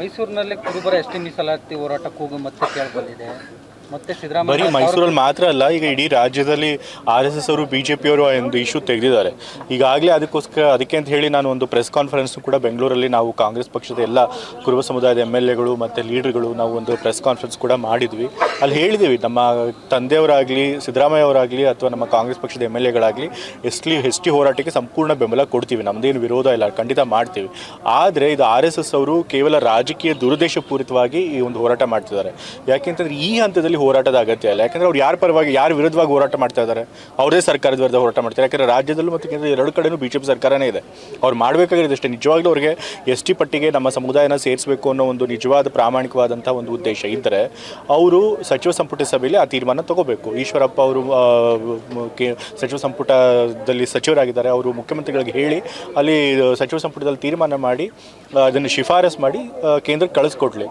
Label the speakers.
Speaker 1: ಮೈಸೂರಿನಲ್ಲಿ ಕುರುಬರ ಎಸ್ಟಿ ಮೀಸಲಾತಿ ಹೋರಾಟ ಕೂಗು ಮತ್ತೆ ಕೇಳಿಬಂದಿದೆ ಮತ್ತೆ
Speaker 2: ಬರೀ ಮೈಸೂರಲ್ಲಿ ಮಾತ್ರ ಅಲ್ಲ ಈಗ ಇಡೀ ರಾಜ್ಯದಲ್ಲಿ ಆರ್ ಎಸ್ ಎಸ್ ಅವರು ಬಿ ಜೆ ಪಿಯವರು ಒಂದು ಇಶ್ಯೂ ತೆಗೆದಿದ್ದಾರೆ. ಈಗಾಗಲೇ ಅದಕ್ಕೋಸ್ಕರ ಅದಕ್ಕೆ ಅಂತ ಹೇಳಿ ನಾನು ಒಂದು ಪ್ರೆಸ್ ಕಾನ್ಫರೆನ್ಸ್ ಕೂಡ ಬೆಂಗಳೂರಲ್ಲಿ ನಾವು ಕಾಂಗ್ರೆಸ್ ಪಕ್ಷದ ಎಲ್ಲ ಕುರುಬ ಸಮುದಾಯದ ಎಂ ಎಲ್ ಎಗಳು ಮತ್ತು ಲೀಡರ್ಗಳು ನಾವು ಒಂದು ಪ್ರೆಸ್ ಕಾನ್ಫರೆನ್ಸ್ ಕೂಡ ಮಾಡಿದ್ವಿ. ಅಲ್ಲಿ ಹೇಳಿದ್ದೀವಿ ನಮ್ಮ ತಂದೆಯವರಾಗಲಿ ಸಿದ್ದರಾಮಯ್ಯ ಅವರಾಗಲಿ ಅಥವಾ ನಮ್ಮ ಕಾಂಗ್ರೆಸ್ ಪಕ್ಷದ ಎಂ ಎಲ್ ಎಗಳಾಗಲಿ ಎಸ್ ಟಿ ಎಸ್ ಟಿ ಹೋರಾಟಕ್ಕೆ ಸಂಪೂರ್ಣ ಬೆಂಬಲ ಕೊಡ್ತೀವಿ. ನಮ್ಮದೇನು ವಿರೋಧ ಇಲ್ಲ ಖಂಡಿತ ಮಾಡ್ತೀವಿ. ಆದರೆ ಇದು ಆರ್ ಎಸ್ ಎಸ್ ಅವರು ಕೇವಲ ರಾಜಕೀಯ ದುರುದ್ದೇಶಪೂರಿತವಾಗಿ ಈ ಒಂದು ಹೋರಾಟ ಮಾಡ್ತಿದ್ದಾರೆ. ಯಾಕೆಂತಂದ್ರೆ ಈ ಹಂತದಲ್ಲಿ ಹೋರಾಟದ ಅಗತ್ಯ ಇಲ್ಲ. ಯಾಕಂದ್ರೆ ಅವ್ರು ಯಾರ ಪರವಾಗಿ, ಯಾರ ವಿರುದ್ಧವಾಗಿ ಹೋರಾಟ ಮಾಡ್ತಾ ಇದ್ದಾರೆ ಅವರೇ ಸರ್ಕಾರದ ವಿರುದ್ಧ ಹೋರಾಟ ಮಾಡ್ತಾರೆ. ಯಾಕಂದ್ರೆ ರಾಜ್ಯದಲ್ಲೂ ಮತ್ತು ಕೇಂದ್ರ ಎರಡು ಕಡೆನೂ ಬಿ ಜೆ ಪಿ ಸರ್ಕಾರನೇ ಇದೆ. ಅವ್ರು ಮಾಡಬೇಕಾಗಿರೋದು ಅಷ್ಟೇ ನಿಜವಾಗ್ಲೂ ಅವರಿಗೆ ಎಸ್ ಟಿ ಪಟ್ಟಿಗೆ ನಮ್ಮ ಸಮುದಾಯನ ಸೇರಿಸಬೇಕು ಅನ್ನೋ ಒಂದು ನಿಜವಾದ ಪ್ರಾಮಾಣಿಕವಾದಂಥ ಒಂದು ಉದ್ದೇಶ ಇದ್ದರೆ ಅವರು ಸಚಿವ ಸಂಪುಟ ಸಭೆಯಲ್ಲಿ ಆ ತೀರ್ಮಾನ ತಗೋಬೇಕು. ಈಶ್ವರಪ್ಪ ಅವರು ಸಚಿವ ಸಂಪುಟದಲ್ಲಿ ಸಚಿವರಾಗಿದ್ದಾರೆ. ಅವರು ಮುಖ್ಯಮಂತ್ರಿಗಳಿಗೆ ಹೇಳಿ ಅಲ್ಲಿ ಸಚಿವ ಸಂಪುಟದಲ್ಲಿ ತೀರ್ಮಾನ ಮಾಡಿ, ಅದನ್ನು ಶಿಫಾರಸ್ ಮಾಡಿ ಕೇಂದ್ರಕ್ಕೆ ಕಳಿಸ್ಕೊಡ್ಲಿ